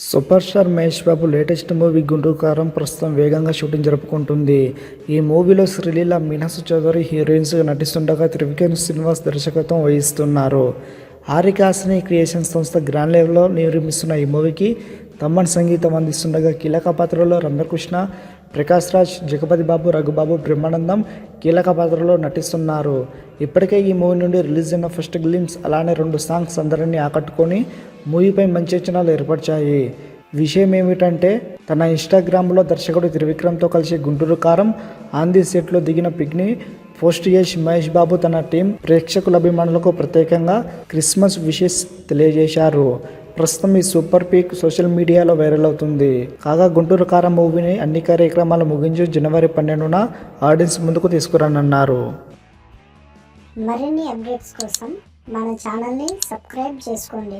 Super star Mahesh Babu latest movie గుండ్రుకారం ప్రస్తుతం వేగంగా shooting జరుపుకుంటుంది. ఈ మూవీలో శ్రీలీల మీనాసు చౌదరి హీరోయిన్స్గా నటిస్తుండగా త్రివికేన్ శ్రీనివాస్ దర్శకత్వం వహిస్తున్నారు. ఆరికాసిని క్రియేషన్ సంస్థ గ్రాండ్ లెవెల్లో నిర్మిస్తున్న ఈ మూవీకి తమ్మన్ సంగీతం అందిస్తుండగా కీలక పాత్రలో రమ్యకృష్ణ ప్రకాష్ రాజ్ జగపతి బాబు రఘుబాబు బ్రహ్మానందం కీలక పాత్రలో నటిస్తున్నారు. ఇప్పటికే ఈ మూవీ నుండి రిలీజ్ అయిన ఫస్ట్ గ్లిమ్స్ అలానే రెండు సాంగ్స్ అందరినీ ఆకట్టుకొని మూవీపై మంచి అంచనాలు ఏర్పరిచాయి. విషయం ఏమిటంటే తన ఇన్స్టాగ్రామ్లో దర్శకుడు త్రివిక్రమ్తో కలిసి గుంటూరు కారం ఆంధీ సెట్లో దిగిన పిక్ని పోస్ట్ చేసి మహేష్ బాబు తన టీం ప్రేక్షకుల అభిమానులకు ప్రత్యేకంగా క్రిస్మస్ విషెస్ తెలియజేశారు. ప్రస్తుతం ఈ సూపర్ పీక్ సోషల్ మీడియాలో వైరల్ అవుతుంది. కాగా గుంటూరు కారం మూవీని అన్ని కార్యక్రమాలు ముగించి జనవరి పన్నెండున ఆడియన్స్ ముందుకు తీసుకురానున్నారు. మరిన్ని అప్డేట్స్ కోసం మన ఛానల్ని సబ్స్క్రైబ్ చేసుకోండి.